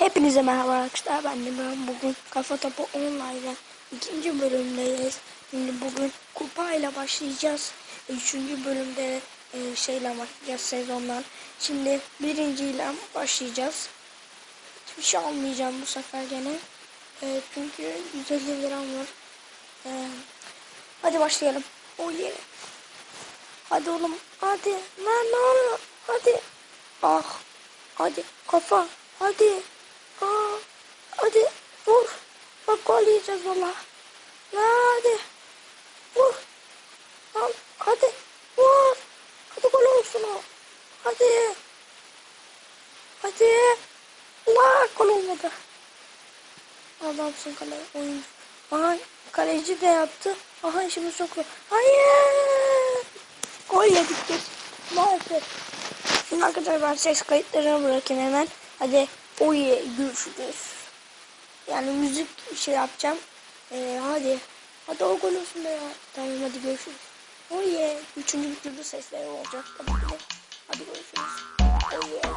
Hepinize merhaba arkadaşlar ben de ben bugün Kafa Topu Online'da ikinci bölümdeyiz. Şimdi bugün kupayla başlayacağız. Üçüncü bölümde e, şeyle başlayacağız sezondan. Şimdi birinciyle başlayacağız. Hiçbir şey almayacağım bu sefer gene. E, çünkü 150 liram var. E, hadi başlayalım. Oh yeah. Hadi oğlum hadi. Lan ne oluyor? Hadi. Ah. Hadi kafa. Hadi. Aa, hadi vur. Bak gol yiyeceğiz valla. Hadi. Vur. Al, hadi. Vur. Hadi gol olsun o. Hadi. Hadi. Allah gol olmadı. Adamsın kale oyuncu. Aha kaleci de yaptı. Aha işimiz çok zor. Hayır. Gol yedik biz. Maalesef. Şimdi arkadaşlar ben ses kayıtlarını bırakayım hemen. Hadi oye görüşürüz. Yani müzik şey yapacağım. Ee, hadi. Hadi o gol olsun ya. Tamam hadi görüşürüz. Oye. Üçüncü bir türlü sesleri olacak tabii ki. Hadi görüşürüz. Oye.